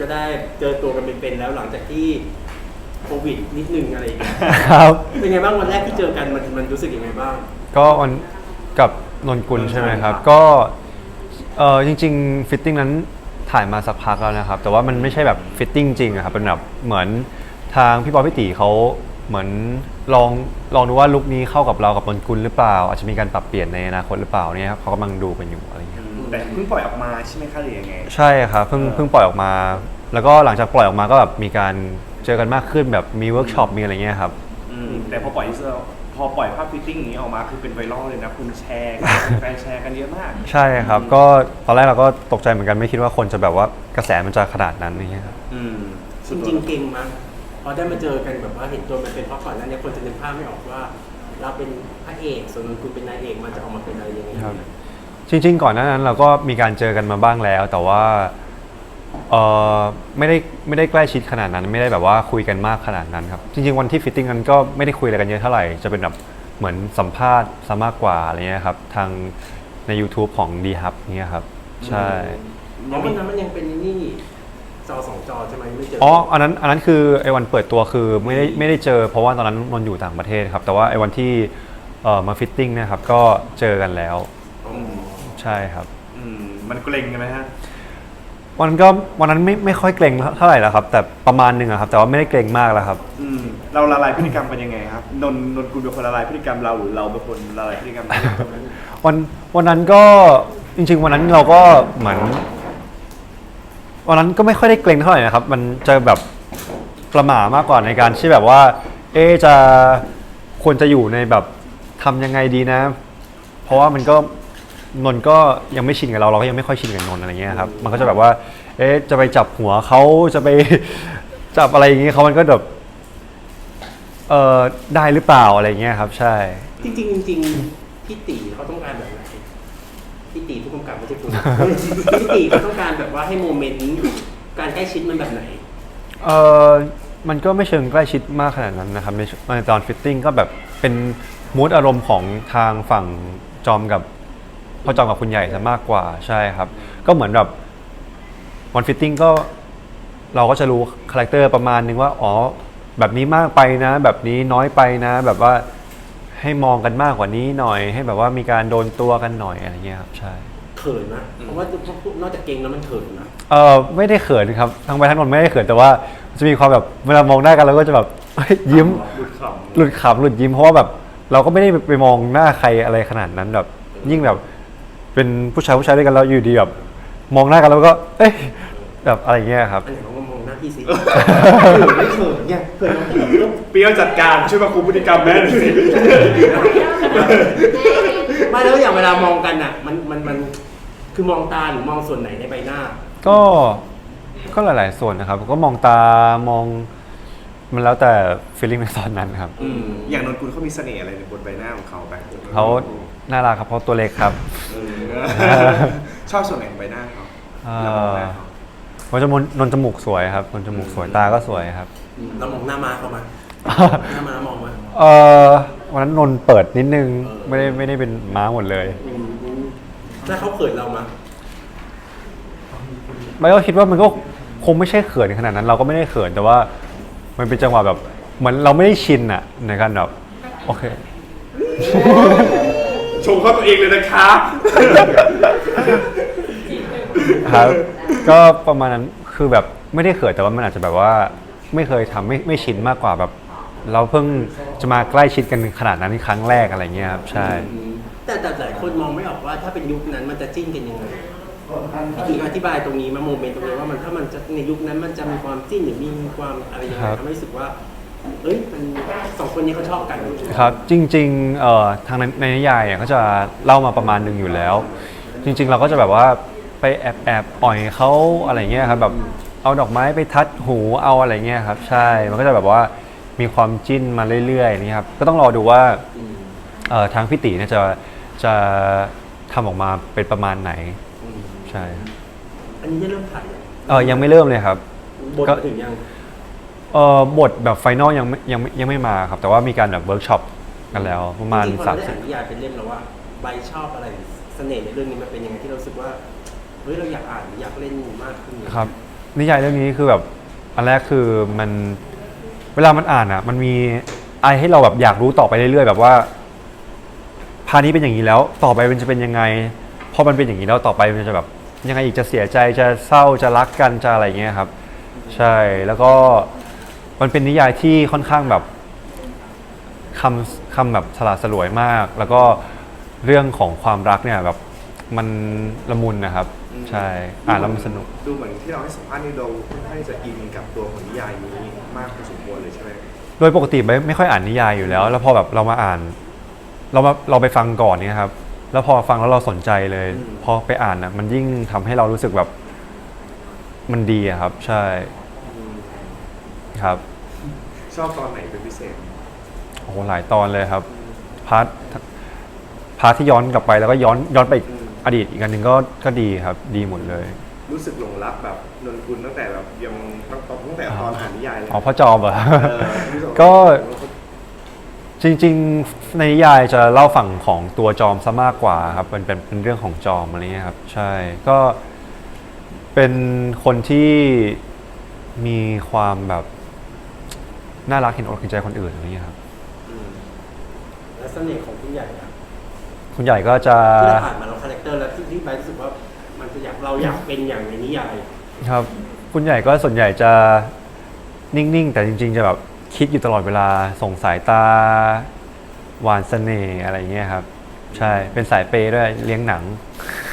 ก็ได้เจอตัวกันเป็นๆแล้วหลังจากที่โควิดนิดนึงอะไรอย่างเงี้ยครับ เป็นไงบ้างวันแรกที่เจอกันมันมันรู้สึกยังไงบ้าง ก็วันกับนนกุลใช่ไหมครับใช่ครับ ก็เออจริง ๆ ฟิตติ้งนั้นถ่ายมาสักพักแล้วนะครับ แต่ว่ามันไม่ใช่แบบฟิตติ้งจริงอะครับเป็นแบบเหมือนทางพี่บอยพี่ตีเขาเหมือนลองลองดูว่าลุคนี้เข้ากับเรากับนนกุลหรือเปล่า อาจจะมีการปรับเปลี่ยนในอนาคตหรือเปล่าเนี่ยครับเขากำลังดูกันอยู่อะไรอย่างเงี้ย แต่เพิ่งปล่อยออกมาใช่ไหมคะหรือยังไง ใช่ครับเพิ่งเพิ่งปล่อยออกมา แล้วก็หลังจากปล่อยออกมาก็แบบมีการเจอกันมากขึ้นแบบมีเวิร์กช็อปมีอะไรเงี้ยครับ อืมแต่พอปล่อยทีเซอร์พอปล่อยภาพฟิตติ้งนี้ออกมาคือเป็นไวรัลเลยนะคุณแชร์กันแฟนแชร์กันเยอะมาก ใช่ครับ ก็ตอนแรกเราก็ตกใจเหมือนกันไม่คิดว่าคนจะแบบว่ากระแสมันจะขนาดนั้นอย่างเงี้ยครับอืมจสุดริงๆเก่งมั้ยพอได้มาเจอกันแบบว่าเห็นตัวมันเป็นเพราะก่อนหนั้นเนี่ยคนจะนึกภาพไม่ออกว่า เราเป็นพระเอกส่วนนนคุณเป็นนายเอกมันจะออกมาเป็นอะไรยังไงครับ จริง ๆ ก่อนหน้านั้นเราก็มีการเจอกันมาบ้างแล้ว แต่ว่าเออไม่ได้ไม่ได้ใกล้ชิดขนาดนั้น ไม่ได้แบบว่าคุยกันมากขนาดนั้นครับจริง ๆ วันที่ฟิตติ้งนั้นก็ไม่ได้คุยอะไรกันเยอะเท่าไหร่จะเป็นแบบเหมือนสัมภาษณ์ซะมากกว่าอะไรเงี้ยครับทางใน YouTube ของ d h u b เงี้ยครับ ใช่ เพราะวันนั้นมันยังเป็นนี่จอสองจอใช่ไหมไม่เจออ๋อ๋ออันนั้น อันนั้นคือไอ้วันเปิดตัวคือไม่ได้ไม่ได้เจอ เพราะว่าตอนนั้นนนท์อยู่ต่างประเทศครับ แต่ว่าไอ้วันที่เอ่อมาฟิตติ้งเนะครับก็เจอกันแล้ว ใช่ครับ อืมมันเกรงกันไหมฮะ วันนั้นก็วันนั้นไม่ไม่ค่อยเกรงเท่าไหร่แล้วครับ แต่ประมาณหนึ่งอะครับ แต่ว่าไม่ได้เกรงมากแล้วครับ อืมเราละลายพฤติกรรมเป็นยังไงครับ นนนนกุลเป็นคนละลายพฤติกรรมเราหรือเราเป็นคนละลายพฤติกรรมเราวันวันนั้นก็จริง ๆ วันนั้นเราก็เหมือนวันนั้นก็ไม่ค่อยได้เกรงเท่าไหร่นะครับ มันจะแบบประหม่ามากกว่าในการที่แบบว่า เอะจะควรจะอยู่ในแบบทำยังไงดีนะ เพราะว่ามันก็ นนท์ก็ยังไม่ชินกับเราเราก็ยังไม่ค่อยชินกับนนท์อะไรเงี้ยครับมันก็จะแบบว่า เอ๊ะจะไปจับหัวเขาจะไป จับอะไรอย่างงี้เขามันก็แบบเออได้หรือเปล่าอะไรเงี้ยครับ ใช่ จริงๆจริงๆพี่ตีเขาต้องการแบบไหนพี่ตีผู้กำกับไม่ใช่กูพี่ตีเขาต้องการแบบว่าให้โมเมนต์การใกล้ชิดมันแบบไหน เออมันก็ไม่เชิงใกล้ชิดมากขนาดนั้นนะครับในในตอนฟิตติ้งก็แบบเป็นมูดอารมณ์ของทางฝั่งจอมกับ พ่อจอมกับคุณใหญ่ซะมากกว่าใช่ครับ ก็เหมือนแบบวันฟิตติ้งก็เราก็จะรู้คาแรคเตอร์ประมาณนึงว่าอ๋อแบบนี้มากไปนะ แบบนี้น้อยไปนะ แบบว่าให้มองกันมากกว่านี้หน่อย ให้แบบว่ามีการโดนตัวกันหน่อยอะไรเงี้ยครับใช่เขินนะเพราะว่านอกจากเก่งแล้วมันเขินนะเออไม่ได้เขินครับทั้งไปทั้งนนท์ไม่ได้เขินแต่ว่าจะมีความแบบเวลามองหน้ากันเราก็จะแบบยิ้มหลุดขหลุดขำหลุดยิ้มเพราะว่าแบบ เราก็ไม่ได้ไปมองหน้าใครอะไรขนาดนั้นแบบ ยิ่งแบบ เป็นผู้ชายผู้ชายด้วยกันแล้วอยู่ดีแบบมองหน้ากันแล้วก็ เอ้ยแบบอะไรเงี้ยครับ อันไหนลองมองหน้าพี่สิเขินไม่เขินเนี่ยเขินน้องพี่ต้องำเปรี้ยวจัดการช่วยมาคุมพฤติกรรมแม่หน่อยสิไม่แล้วอย่างเวลามองกันอะ มันมันมันคือมองตาหรือมองส่วนไหนในใบหน้า ก็ก็หลาย ๆ ส่วนนะครับ ก็มองตามองมันแล้วแต่ฟีลลิ่งในตอนนั้นครับ อืม อย่างนนกุลเขามีเสน่ห์อะไรในบนใบหน้าของเขาไปเขา น่ารักครับเพราะตัวเล็กครับ เออ ชอบส่วนไหนของใบหน้าเขาเอ่อเรามองหน้าเขามันจะมนนนจมูกสวยครับนนจมูกสวยตาก็สวยครับ เรามองหน้ามาเข้ามาหน้ามามองมา เออวันนั้นนนท์เปิดนิดนึงไม่ได้ไม่ได้เป็นม้าหมดเลยอืมแล้วเขาเขินเรามาไม่ก็คิดว่ามันก็คงไม่ใช่เขินขนาดนั้น เราก็ไม่ได้เขินแต่ว่า มันเป็นจังหวะแบบเหมือนเราไม่ได้ชินอะในการแบบโอเค ชมเขาตัวเองเลยนะคะครับ ก็ประมาณนั้นคือแบบไม่ได้เขินแต่ว่ามันอาจจะแบบว่าไม่เคยทำไม่ไม่ชินมากกว่าแบบ เราเพิ่งจะมาใกล้ชิดกันขนาดนั้นครั้งแรกอะไรเงี้ยครับใช่อืมแต่แต่หลายคนมองไม่ออกว่าถ้าเป็นยุคนั้นมันจะจิ้นกันยังไงพี่ตีอธิบายตรงนี้มาโมเมนต์ตรงนี้ว่ามันถ้ามันจะในยุคนั้นมันจะมีความจิ้นหรือมีความอะไรยังไงครับ ทำให้รู้สึกว่า เอ้ยมันสองคนนี้เขาชอบกันครับจริงๆเอ่อทางในในนิยายอะเขาจะเล่ามาประมาณหนึ่งอยู่แล้ว จริง ๆ เราก็จะแบบว่าไปแอบแอบอ่อยเขาอะไรเงี้ยครับแบบเอาดอกไม้ไปทัดหูเอาอะไรเงี้ยครับ ใช่มันก็จะแบบว่ามีความจิ้นมาเรื่อยๆนี่ครับก็ต้องรอดูว่าเอ่อทางพี่ตีเนี่ยจะจะทำออกมาเป็นประมาณไหนใช่อันนี้จะเริ่มถ่ายยังเออยังไม่เริ่มเลยครับ บทก็มาถึงยัง เออบทแบบไฟนอลยังไม่ยังไม่ยังไม่มาครับ แต่ว่ามีการแบบเวิร์กช็อปกันแล้วประมาณจงๆพอสามเรได้สิบอ่านนิยายเป็นเล่มแล้วว่าใบชอบอะไรเสน่ห์ในเรื่องนี้มันเป็นยังไงที่เรารู้สึกว่าเฮ้ยเราอยากอ่านหรืออยากเล่นมากขึ้นครับ นิยายเรื่องนี้คือแบบอันแรกคือมันเวลามันอ่านอะ มันมีอะไรให้เราแบบอยากรู้ต่อไปเรื่อยๆ แบบว่าพาร์ทนี้เป็นอย่างนี้แล้ว ต่อไปมันจะเป็นยังไงพอมันเป็นอย่างนี้แล้วต่อไปมันจะแบบยังไงอีกจะเสียใจจะเศร้าจะรักกันจะอะไรอย่างเงี้ยครับ ใช่แล้วก็ มันเป็นนิยายที่ค่อนข้างแบบคำคำแบบสละสลวยมาก แล้วก็เรื่องของความรักเนี่ยแบบมันละมุนนะครับ ใช่อ่านแล้วมันสนุก ดูเหมือนที่เราให้สัมภาษณ์นี่เราค่อนข้างจะอินกับตัวของนิยายนี้มากพอสมควรเลยใช่ไหมโดยปกติไม่ไม่ค่อยอ่านนิยายอยู่แล้ว แล้วพอแบบเรามาอ่าน เรามาเราไปฟังก่อนเนี่ยครับ แล้วพอฟังแล้วเราสนใจเลย พอไปอ่านนะมันยิ่งทำให้เรารู้สึกแบบมันดีอะครับ ใช่ครับ ชอบตอนไหนเป็นพิเศษ โอ้โหหลายตอนเลยครับพาร์ทพาร์ทที่ย้อนกลับไปแล้วก็ย้อนย้อนไปอีกอืม อดีตอีกอันหนึ่งก็ก็ดีครับ ดีหมดเลย รู้สึกหลงรักแบบนนกุลตั้งแต่แบบยังตั้งตั้งแต่ตอนอ่านนิยายเลยอ๋อพ่อจอมเหรอ เออรู้สึว่าก็ จริงๆ ในนิยายจะเล่าฝั่งของตัวจอมซะมากกว่าครับเป็นเป็นเป็นเรื่องของจอมอะไรเงี้ยครับ ใช่ก็เป็นคนที่มีความแบบ น่ารักเห็นอกเห็นใจคนอื่นอะไรเงี้ยครับอืมและเสน่ห์ของผู้ใหญ่อะคุณใหญ่ก็จะที่เราผ่านมาเราคาแรคเตอร์แล้วที่ที่ไปรู้สึกว่ามันจะอยากเราอยากเป็นอย่างในนิยายครับ คุณใหญ่ก็ส่วนใหญ่จะนิ่งๆ แต่จริง ๆ จะแบบคิดอยู่ตลอดเวลาส่งสายตาหวานเสน่ห์อะไรเงี้ยครับ ใช่เป็นสายเปย์ด้วยเลี้ยงหนัง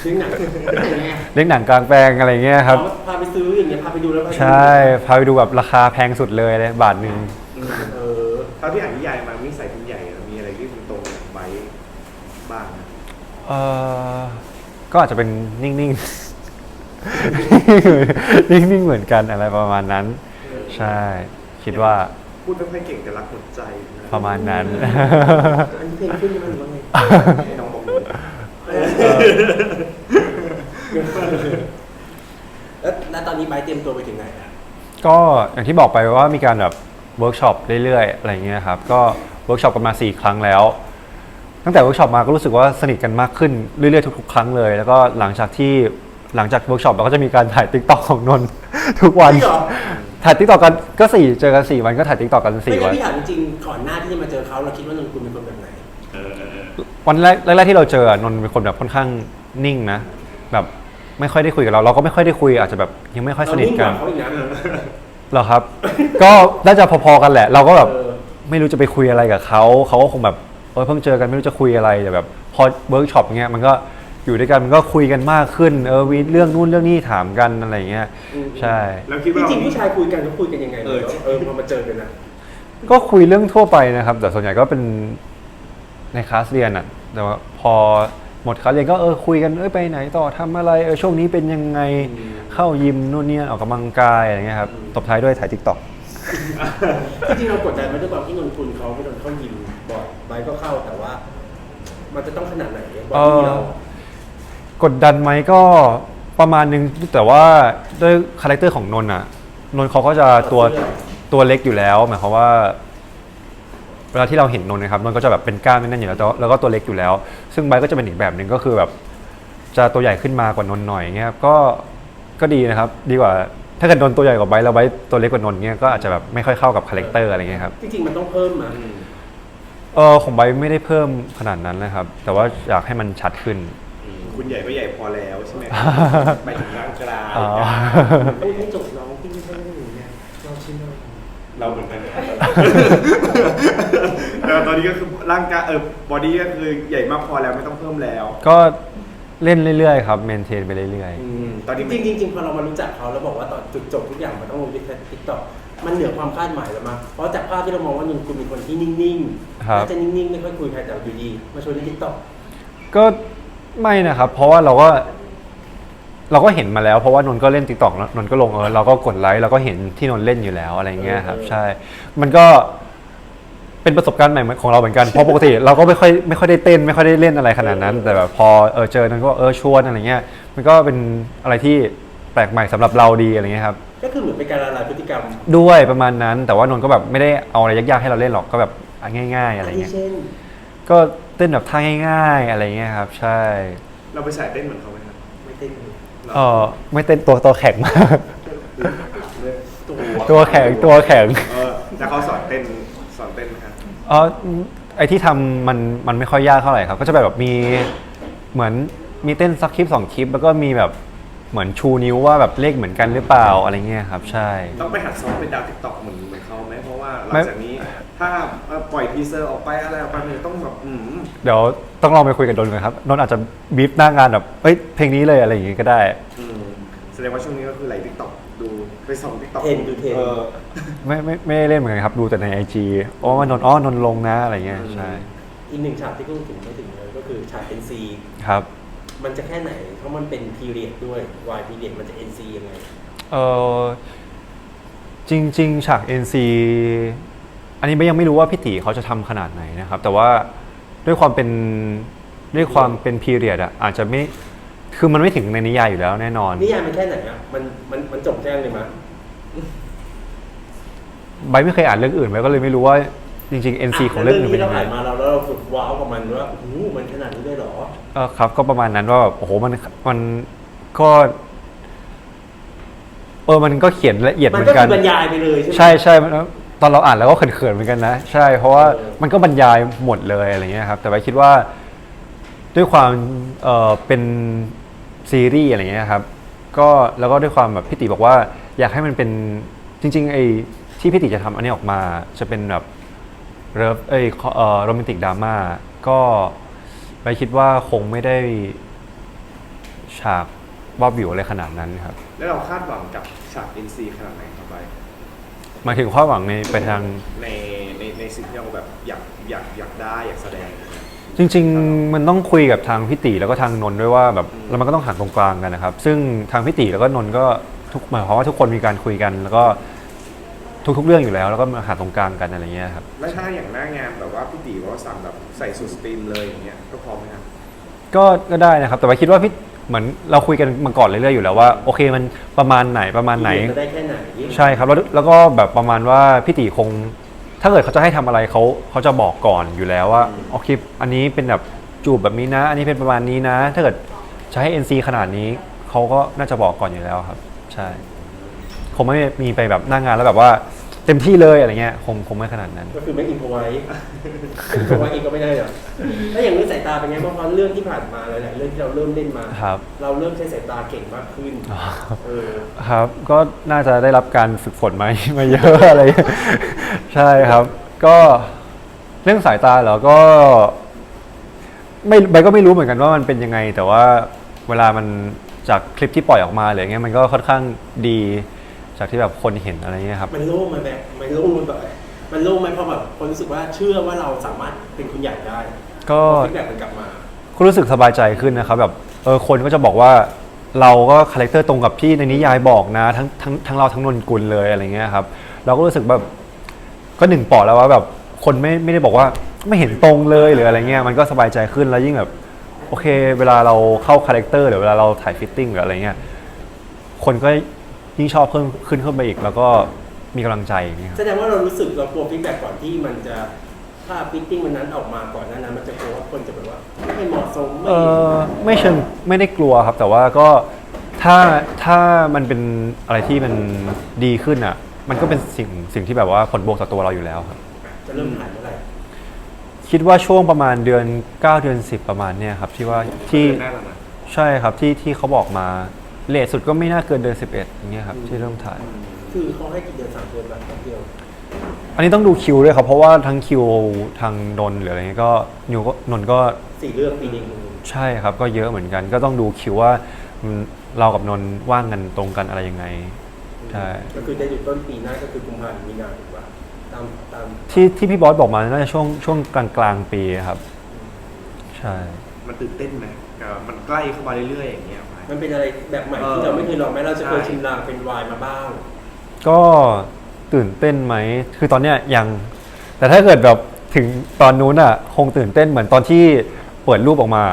ซึ่งหนังอย่างเงี้ยเลี้ยงหนังกลางแปลงอะไรเงี้ยครับเขาพาไปซื้ออย่างเงี้ยพาไปดูแล้วก็ใช่พาไปดูแบบราคาแพงสุดเลยเลยบาทหนึ่งอืม เออเท่าที่อ่านนิยายมานิสัยคุณใหญ่อะมีอะไรที่มันตรงกับไบร์ทบ้างนะเออก็อาจจะเป็นนิ่งๆ นิ่งๆ เหมือนกันอะไรประมาณนั้น ใช่ คิดว่าพูดไม่ค่อยเก่งแต่รักหมดใจนะประมาณนั้น อันนี้เพลงขึ้นมันหรือว่าไงให้น้องบอกหนูแล้วแล้วตอนนี้ไบร์ทเตรียมตัวไปถึงไหนแล้วก็อย่างที่บอกไปว่ามีการแบบ เวิร์กช็อปเรื่อยๆ อะไรเงี้ยครับก็เวิร์กช็อปกันมา 4 ครั้งแล้ว ตั้งแต่เวิร์กช็อปมาก็รู้สึกว่าสนิทกันมากขึ้นเรื่อยๆทุกๆ ครั้งเลย แล้วก็หลังจากที่หลังจากเวิร์กช็อปเราก็จะมีการถ่ายติ๊กต็อกของนนท์ทุกวันจริงเหรอ ถ่ายติ๊กต็อกกันก็สี่เจอกันสี่วันก็ถ่ายติ๊กต็อกกันไม่สี่ใช่วันพี่ถามจริงๆก่อนหน้าที่จะมาเจอเขาเราคิดว่านนกุลเป็นคนแบบไหนวันแรกแรกๆที่เราเจออะนนท์เป็นคนแบบค่อนข้างนิ่งนะ แบบไม่ค่อยได้คุยกับเรา เราก็ไม่ค่อยได้คุยอาจจะแบบยังไม่ค่อยสนิทเรางกันว่าเขาอีกนะ เหรอครับ ก็น่าจะพอๆกันแหละ เราก็แบบเออไม่รู้จะไปคุยอะไรกับเขา เขาก็คงแบบเออเพิ่งเจอกันไม่รู้จะคุยอะไรแต่แบบ พอเวิร์กช็อปเงี้ยมันก็อยู่ด้วยกันมันก็คุยกันมากขึ้นเออมีเรื่องนู่นเรื่องนี้ถามกันอะไรเงี้ยอืมใช่ แล้วคิดจว่าเราริงๆผู้ชายคุยกันเขาคุยกันยังไงเออเออพอมาเจอกันนะ ก็คุยเรื่องทั่วไปนะครับ แต่ส่วนใหญ่ก็เป็นในคลาสเรียนอะแต่ว่าพอ หมดคลาสเรียนก็เออคุยกันเออไปไหนต่อทำอะไรเออช่วงนี้เป็นยังไงเข้ายิมนู่นนี่ออกกำลังกายอะไรเงี้ยครับตบท้ายด้วยถ่ายทิกตอกจริงๆเรากดดันไหมาด้วยความที่นนกุลเขาไม่โดนเข้ายิมบ่อยไบร์ทก็เข้าแต่ว่า มันจะต้องขนาดไหนบอดี้เรากดดันไหมก็ประมาณนึงแต่ว่าด้วยคาแรคเตอร์ของนนท์อะนนท์เขาก็จะตัวตัวเล็กอยู่แล้วหมายความว่า เวลาที่เราเห็นนนท์นะครับนนท์ก็จะแบบเป็นกล้ามแน่นๆอยู่แล้วแต่ว่าแล้วก็ตัวเล็กอยู่แล้ว ซึ่งไบร์ทก็จะเป็นอีกแบบหนึ่งก็คือแบบจะตัวใหญ่ขึ้นมากว่านนท์หน่อยเงี้ยครับก็ก็ดีนะครับดีกว่าถ้าเกิดนนท์ตัวใหญ่กว่าไบร์ทแล้วไบร์ทตัวเล็กกว่านนท์เงี้ยก็อาจจะแบบไม่ค่อยเข้ากับคาแรคเตอร์อะไรเงี้ยครับ จริงๆมันต้องเพิ่มมาเออของไบร์ทไม่ได้เพิ่มขนาดนั้นนะครับ แต่ว่าอยากให้มันชัดขึ้นอืมคุณใหญ่ก็ใหญ่พอแล้วใช่ไหม ไปถึงร่างกลางอ๋อพูดให้จบน้องพี่ไม่ใช่เรื่องอย่างเงี้ยเราชิมเรา เราเหมือนกันแต่ตอนนี้ก็คือร่างกายเออบอดี้ก็คือใหญ่มากพอแล้วไม่ต้องเพิ่มแล้วก็เล่นเรื่อยๆครับเมนเทนไปเรื่อย อืมตอนนี้จริงๆจริงๆพอเรามารู้จักเขาแล้วบอกว่าตอนจุดจบทุกอย่างมันต้องลงที่ติ๊กต็อกมันเหนือความคาดหมายแล้วมั้งเพราะจากภาพที่เรามองว่านนกุลเป็นคนที่นิ่งๆน่าจะนิ่งๆไม่ค่อยคุยใครแต่อยู่ดีมาชวนในติ๊กต็อกๆ ก็ไม่นะครับ เพราะว่าเราก็ เราก็เห็นมาแล้วเพราะว่านนท์ก็เล่นติ๊กต็อกนนท์ก็ลงเออเราก็กดไลค์เราก็เห็นที่นนท์เล่นอยู่แล้วอะไรเงี้ยครับใช่ มันก็เป็นประสบการณ์ใหม่ของเราเหมือนกันเพราะปกติเราก็ไม่ค่อยไม่ค่อยได้เต้น ไม่ค่อยได้เล่นอะไรขนาดนั้น แต่แบบพอเออเจอนนท์ก็เออชวนอะไรเงี้ย มันก็เป็นอะไรที่แปลกใหม่สำหรับเราดีอะไรเงี้ยครับก็คือเหมือนเป็นการละลายพฤติกรรมด้วยประมาณนั้น แต่ว่านนท์ก็แบบไม่ได้เอาอะไรยากๆให้เราเล่นหรอกก็แบบง่าย ๆ อะไรที่เงี้ยเช่นก็เต้นแบบท่าง่าย ๆ อะไรเงี้ยครับ ใช่ เราไปสายเต้นเหมือนเขาไหมครับไม่เต้น เออไม่เต้นตัวตัวแข็งมากตัวตัวแข็งตัวแข็ง เออแล้วเขาสอนเต้นสอนเต้นไหมครับเออไอที่ทำมันมันไม่ค่อยยากเท่าไหร่ครับ ก็จะแบบมีเหมือนมีเต้นสักคลิปสองคลิป แล้วก็มีแบบ เหมือนชูนิ้วว่าแบบเลขเหมือนกันหรือเปล่าอะไรเงี้ยครับ ใช่ ต้องไปหัดซ้อมเป็นดาวทิกตอกเหมือนเหมือนเขาไหมเพราะว่าหลัไม่งจากนี้ถ้าปล่อยทีเซอร์ออกไปอะไรออกไปมันจะต้องแบบอืมเดี๋ยวต้องลองไปคุยกับนนท์กันครับนนท์อาจจะบีฟหน้างานแบบเอ้ยเพลงนี้เลยอะไรอย่างงี้ก็ได้ อืมแสดงว่าช่วงนี้ก็คือไหลทิกตอกดูไปส่องทิกตอกเทรนดูเทรนเออไม่ไม่ไม่ได้เล่นเหมือนกันครับ ดูแต่ในไอจีอ๋อว่านนท์อ๋อนนท์ลงนะอะไรเงี้ยใช่อีกหนึ่งฉากที่พูดถึงไม่ถึงเลยก็คือฉาก NC ครับ มันจะแค่ไหน เพราะมันเป็นพีเรียดด้วย Y พีเรียดมันจะ NC ยังไง เออจริง ๆ ฉาก NC อันนี้ยังไม่รู้ว่าพี่ตีเขาจะทำขนาดไหนนะครับ แต่ว่าด้วยความเป็นด้วยความเป็นพีเรียดอะอาจจะไม่คือมันไม่ถึงในนิยายอยู่แล้วแน่นอน นิยายมันแค่ไหนอะ มันมันมันจบแจ้งเลยมั้ยใบไม่เคยอ่านเรื่องอื่นไว้ก็เลยไม่รู้ว่าจริง ๆ NC ของเรื่องอื่นเป็นที่ยัเรางไง อ่านมาเราแล้วเราฝึกว้าวกับมันว่าโอ้โหมันขนาดนี้ได้เหรอ ก็ครับก็ประมาณนั้นว่าแบบโอ้โหมันมันก็เออมันก็เขียนละเอียดมัเหนมือก็นกัคืนอบรรยายไปเลยใช่ไหม ใช่ใช่มันตอนเราอ่านแล้วก็เขินๆเหมือนกันนะ ใช่เพราะว่าเออ มันก็บรรยายหมดเลยอะไรเงี้ยครับแต่ว่าคิดว่าด้วยความเออเป็นซีรีส์อะไรเงี้ยครับก็แล้วก็ด้วยความแบบพี่ติบอกว่า อยากให้มันเป็นจริงๆไอ้ที่พี่ติจะทำอันนี้ออกมาจะเป็นแบบ เริฟเอ้ยเอ่อโรแมนติกดราม่าก็ ไปคิดว่าคงไม่ได้ฉากว่าบิวอะไรขนาดนั้นครับ แล้วเราคาดหวังกับฉาก NC ขนาดไหนครับไปหมายถึงความหวังในไปทางในในในสิ่งที่เราแบบอยากอยากอยากได้อยากแสดง จริง ๆ มันต้องคุยกับทางพี่ติแล้วก็ทางนนท์ด้วยว่าแบบแล้วมันก็ต้องหาตรงกลางกันนะครับ ซึ่งทางพี่ติแล้วก็นนท์ก็ทุกหมายความว่าทุกคนมีการคุยกัน แล้วก็ ทุก ๆ เรื่องอยู่แล้ว แล้วก็มาหาตรงกลางกันอะไรเงี้ยครับ แล้วถ้าอย่างหน้างานแบบว่าพี่ตีบอกว่าสั่งแบบใส่สูทสตรีมเลยอย่างเงี้ยก็พร้อมไหมครับ ก็ก็ได้นะครับ แต่ว่าคิดว่าพี่เหมือนเราคุยกันมาก่อนเรื่อยๆอยู่แล้วว่าโอเคมันประมาณไหนประมาณไหนพีเรียดจะได้แค่ไหนใช่ครับแล้วแล้วก็แบบประมาณว่าพี่ติคง ถ้าเกิดเขาจะให้ทำอะไรเขาเขาจะบอกก่อนอยู่แล้วว่าโอเคอันนี้เป็นแบบจูบแบบนี้นะ อันนี้เป็นประมาณนี้นะ ถ้าเกิดจะให้ NC ขนาดนี้เขาก็น่าจะบอกก่อนอยู่แล้วครับ ใช่คงไม่มีไปแบบหน้างานแล้วแบบว่า เต็มที่เลยอะไรเงี้ยคงคงไม่ขนาดนั้น ก็คือไม่อินพอไว้อินพอไว้เองก็ไม่ได้หรอกแล้วอย่างเรื่องสายตาเป็นไงบ้างเพราะเรื่องที่ผ่านมาหลายๆเรื่องที่เราเริ่มเล่นมา ครับ เราเริ่มใช้สายตาเก่งมากขึ้นเออครับ ก็น่าจะได้รับการฝึกฝนมามาเยอะอะไร ใช่ครับ ก็เรื่องสายตาเหรอก็ ไม่ใบก็ไม่รู้เหมือนกันว่ามันเป็นยังไง แต่ว่าเวลามันจากคลิปที่ปล่อยออกมาหรืออย่างเงี้ยมันก็ค่อนข้างดี จากที่แบบคนเห็นอะไรเงี้ยครับ มันโล่งมันแบบมันโล่งมันแบบมันโล่งไหมเพราะแบบคนรู้สึกว่าเชื่อว่าเราสามารถเป็นคุณใหญ่ได้ก็ ฟีดแบ็กมันกลับมา ก็รู้สึกสบายใจขึ้นนะครับแบบเออคนก็จะบอกว่าเราก็คาแรคเตอร์ตรงกับที่ในนิยายบอกนะทั้งทั้งทั้งเราทั้งนนกุลเลยอะไรเงี้ยครับเราก็รู้สึกแบบก็หนึ่งปอดแล้วว่าแบบคนไม่ไม่ได้บอกว่าไม่เห็นตรงเลยหรืออะไรเงี้ยมันก็สบายใจขึ้นแล้วยิ่งแบบโอเค เวลาเราเข้าคาแรคเตอร์หรือเวลาเราถ่ายฟิตติ้งหรืออะไรเงี้ยคนก็ ยิ่งชอบเพิ่มขึ้นขึ้นไปอีก แล้วก็มีกำลังใจอย่างเงี้ยครับ แสดงว่าเรารู้สึกเรากลัวฟีดแบ็กก่อนที่มันจะถ้าฟิตติ้งมันนั้นออกมาก่อนหนานั้นมันจะกลัวว่าคนจะแบบว่าไม่เหมาะสมไม่เออไม่เชิงไม่ได้กลัวครับ แต่ว่าก็ถ้าถ้ามันเป็นอะไรที่มันดีขึ้นอะ มันก็เป็นสิ่งสิ่งที่แบบว่าผลบวกต่อตัวเราอยู่แล้วครับ จะเริ่มถ่ายเมื่อไหร่คิดว่าช่วงประมาณเดือน 9 เดือน 10 ประมาณเนี่ยครับที่ว่าที่เดือนหน้าแล้วนะใช่ครับที่ที่เขาบอกมา เลทสุดก็ไม่น่าเกินเดือน11อย่างเงี้ยครับที่เริ่มถ่าย คือเขาให้กี่เดือนสามเดือนแบบแป๊บเดียวอันนี้ต้องดูคิวด้วยครับ เพราะว่าทั้งคิวทางนนท์หรืออะไรเงี้ยก็นิวก็นนท์ก็สี่เรื่องปีหนึงใช่ครับ ก็เยอะเหมือนกัน ก็ต้องดูคิวว่ามันเรากับนนท์ว่างกันตรงกันอะไรยังไง ใช่ ก็คือจะอยู่ต้นปีหน้าก็คือกุมภาพันธ์มีนาถูกป่ะตามตามที่ที่พี่บอสบอกมาน่าจะช่วงช่วงกลางกลางๆปีครับ ใช่ มันตื่นเต้นไหมเอ่อมันใกล้เข้ามาเรื่อยๆอย่างเงี้ยไป มันเป็นอะไรแบบใหม่ที่เออเราไม่เคยลองไหมเราจะเคยใช่ชิมลางเป็นไวน์มาบ้าง ก็ตื่นเต้นไหม คือตอนเนี้ยยัง แต่ถ้าเกิดแบบถึงตอนนู้นอะ คงตื่นเต้นเหมือนตอนที่เปิดรูปออกมา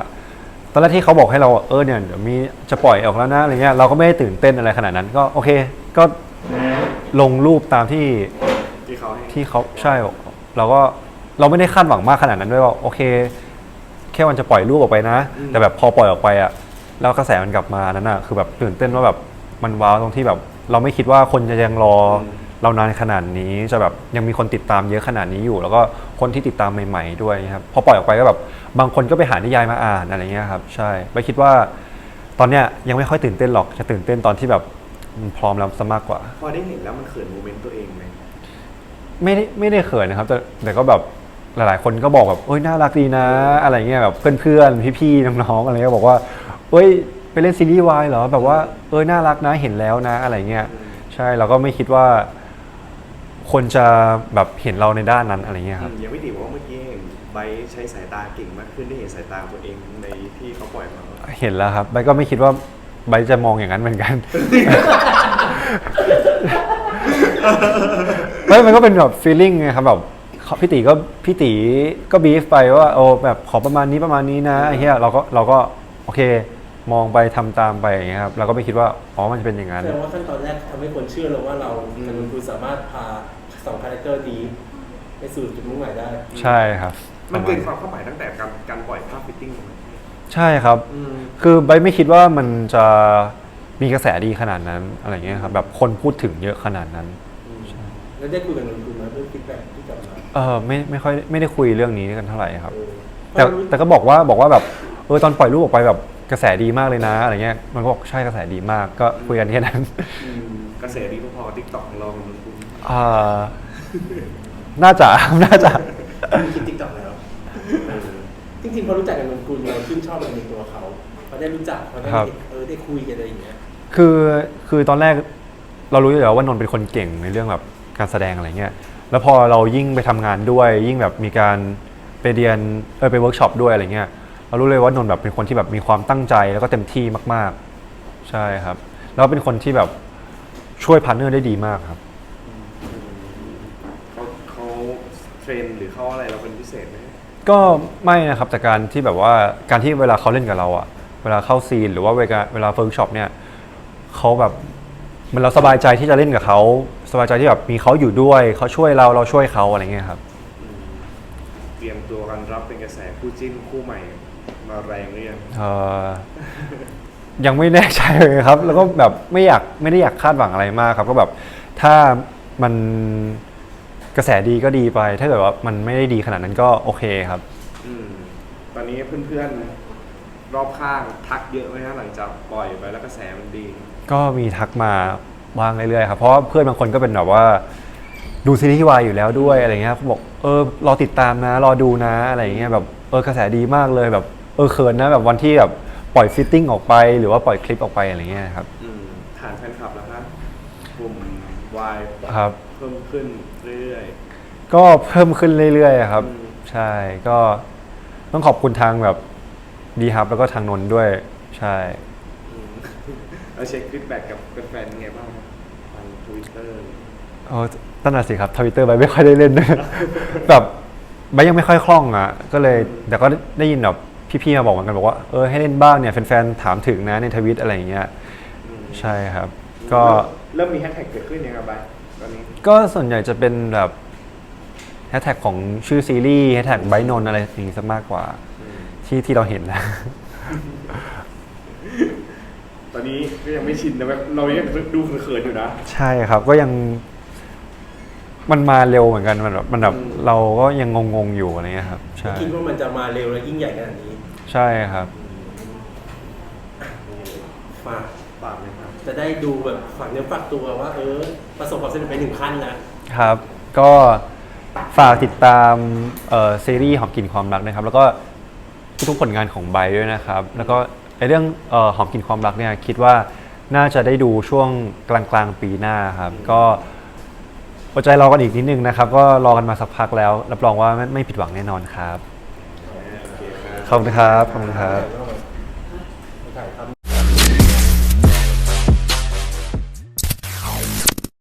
ตอนแรกที่เขาบอกให้เราเออเนี่ยเดี๋ยวมีจะปล่อยออกแล้วนะอะไรเงี้ย เราก็ไม่ได้ตื่นเต้นอะไรขนาดนั้น ก็โอเค ก็ลงรูปตามที่ที่เขาให้ที่เขาใช่เราก็เราไม่ได้คาดหวังมากขนาดนั้นด้วยว่าโอเค แค่วันจะปล่อยรูปออกไปนะ แต่แบบพอปล่อยออกไปอะ แล้วกระแสมันกลับมานั้นอะคือแบบตื่นเต้นว่าแบบมันว้าวตรงที่แบบ เราไม่คิดว่าคนจะยังรออมเรานานขนาดนี้จะแบบยังมีคนติดตามเยอะขนาดนี้อยู่ แล้วก็คนที่ติดตามใหม่ ๆ ด้วยครับพอปล่อยออกไปก็แบบบางคนก็ไปหานิยายมาอ่านอะไรเงี้ยครับใช่ไปคิดว่า ตอนเนี้ยยังไม่ค่อยตื่นเต้นหรอกจะตื่นเต้นตอนที่แบบมันพร้อมแล้วซะมากกว่า พอได้เห็นแล้วมันเขินโมเมนต์ตัวเองไหมไม่ได้ไม่ได้เขินนะครับ แต่แต่ก็แบบหลาย ๆ คนก็บอกแบบเอ้ยน่ารักดีนะ อะไรเงี้ยแบบเพื่อนๆพี่ๆน้องๆอะไรเงี้ยบอกว่า เอ้ยไปเล่นซีรีส์วายเหรอแบบว่าเอ้ยน่ารักนะเห็นแล้วนะอะไรเงี้ยใช่เราก็ไม่คิดว่า คนจะแบบเห็นเราในด้านนั้นอะไรเงี้ยครับอืมอย่างพี่ติ๋วบอกว่าเมื่อกี้เห็นไบร์ทใช้สายตาเก่งมากขึ้นได้เห็นสายตาตัวเองในที่เขาปล่อยมาเห็นแล้วครับใบก็ไม่คิดว่าใบจะมองอย่างนั้นเหมือนกันเฮ้ยมันก็เป็นแบบฟีลลิ่งไงครับแบบเขาพี่ตีก็พี่ตีก็บีฟไปว่าโอ้แบบขอประมาณนี้ประมาณนี้นะไอ้เหี้ยเราก็เราก็โอเค มองไปทำตามไปอย่างเงี้ยครับเราก็ไม่คิดว่าอ๋อมันจะเป็นอย่างนั้นแสดงว่าขั้นตอนแรกทำให้คนเชื่อเลยว่าเรามันคือสามารถพาสองคาแรคเตอร์นี้ไปสู่จุดมุ่งหมายได้ ใช่ครับมันปเกิระนณความเข้าหมายตั้งแต่การการปล่อยภาพฟิตติ้งของมันใช่ครับ อืมคือใบไม่คิดว่ามันจะมีกระแสดีขนาดนั้นอะไรเงี้ยครับแบบคนพูดถึงเยอะขนาดนั้นแล้วได้คุยกับนนท์คุณไหมเรื่องฟีดแบ็กที่กลับมาเออไม่ไม่ค่อยไม่ได้คุยเรื่องนี้กันเท่าไหร่ครับ เออแต่แต่ก็บอกว่าบอกว่าแบบเออตอนปล่อยรูปออกไปแบบ กระแสดีมากเลยนะอะไรเงี้ยมันก็บอกใช่กระแสดีมากก็คุยกันแค่นั้นอืมกระแสดีพอๆทิกตอกของเรามันคุณอ่าน่าจะ น่าจะมีคลิปติ๊กต็อกแล้วเออจริงๆพอรู้จักกับนนท์คุณเราชื่นชอบอะไรในตัวเขาพอได้รู้จักพอได้ครับ เออได้คุยกันอะไรอย่างเงี้ยคือคือตอนแรกเรารู้อยู่แล้วว่านนท์เป็นคนเก่งในเรื่องแบบการแสดงอะไรเงี้ย แล้วพอเรายิ่งไปทำงานด้วย ยิ่งแบบมีการไปเรียนเออไปเวิร์กช็อปด้วยอะไรเงี้ย เรารู้เลยว่านนท์แบบเป็นคนที่แบบมีความตั้งใจแล้วก็เต็มที่มาก ๆ ใช่ครับ แล้วเป็นคนที่แบบช่วยพาร์ทเนอร์ได้ดีมากครับ เขาเขาเทรนหรือเขาอะไรเราเป็นพิเศษไหมก็ไม่นะครับแต่การที่แบบว่าการที่เวลาเขาเล่นกับเราอะเวลาเข้าซีนหรือว่าเวลาเวลาเฟิร์กช็อปเนี่ยเขาแบบมันเราสบายใจที่จะเล่นกับเขาสบายใจที่แบบมีเขาอยู่ด้วยเขาช่วยเราเราช่วยเขาอะไรเงี้ยครับอืมเตรียมตัวกันรับเป็นกระแสคู่จิ้นคู่ใหม่ มาแรงหรือยังเอ่อยังไม่แน่ใจเลยครับ แล้วก็แบบไม่อยากไม่ได้อยากคาดหวังอะไรมากครับ ก็แบบถ้ามันกระแสดีก็ดีไป ถ้าเกิดว่ามันไม่ได้ดีขนาดนั้นก็โอเคครับ อืมตอนนี้เพื่อนๆรอบข้างทักเยอะไหมฮะหลังจากปล่อยไปแล้วกระแสมันดี ก็มีทักมาบ้างเรื่อยๆครับ เพราะว่าเพื่อนบางคนก็เป็นแบบว่า ดูซีรีส์วายอยู่แล้วด้วยอะไรเงี้ยเขาบอกเออรอติดตามนะ รอดูนะอะไรเงี้ยแบบเออกระแสดีมากเลยแบบ เออเขินนะแบบวันที่แบบปล่อยฟิตติ้งออกไป หรือว่าปล่อยคลิปออกไปอะไรเงี้ยครับ อืมฐานแฟนคลับแล้วครับกลุ่มวายครับ เพิ่มขึ้นเรื่อยก็เพิ่มขึ้นเรื่อยๆครับอืมใช่ก็ต้องขอบคุณทางแบบดีฮับแล้วก็ทางนนท์ด้วย ใช่ ๆอืมแล้วเช็คฟีดแบ็กกับแฟนๆยังไงบ้างทางทวิตเตอร์เออตั้งแต่สิครับทวิตเตอร์ไปไม่ค่อยได้เล่นด้วยแบบใบยังไม่ค่อยคล่องอะ ก็เลยแต่ก็ได้ยินแบบ พี่ๆมาบอกเหมือนกันบอกว่าเออให้เล่นบ้างเนี่ยแฟนๆถามถึงนะในทวิตอะไรอย่างเงี้ยใช่ครับ ก็เริ่มมีแฮชแท็กเกิดขึ้นยังไงบ้างตอนนี้ก็ส่วนใหญ่จะเป็นแบบแฮชแท็กของชื่อซีรีส์แฮชแท็กไบนนอะไรอย่างงี้ซะมากกว่า ที่ที่เราเห็นนะ ตอนนี้ก็ยังไม่ชินนะแบบเรายังดูเขินๆอยู่นะ ใช่ครับก็ยัง มันมาเร็วเหมือนกันมันแบบมันแบบอืมเราก็ยังงงๆอยู่อะไรเงี้ยครับ ใช่ไม่คิดว่ามันจะมาเร็วและยิ่งใหญ่ขนาดนี้ใช่ครับมาฝากเลยครับ จะได้ดูแบบฝักเนื้อฝักตัวว่า เออ ประสบความสำเร็จไปหนึ่งขั้นแล้วครับ ก็ฝากติดตามเอ่อซีรีส์หอมกลิ่นความรักนะครับ แล้วก็ทุกๆผลงานของไบร์ทด้วยนะครับ แล้วก็ไอเรื่องเอ่อหอมกลิ่นความรักเนี่ยคิดว่าน่าจะได้ดูช่วงกลางๆปีหน้าครับ ก็ อดใจรอกันอีกนิดนึงนะครับ ก็รอกันมาสักพักแล้ว รับรองว่าไม่ไม่ผิดหวังแน่นอนครับ ขอบคุณครับ ขอบคุณครับ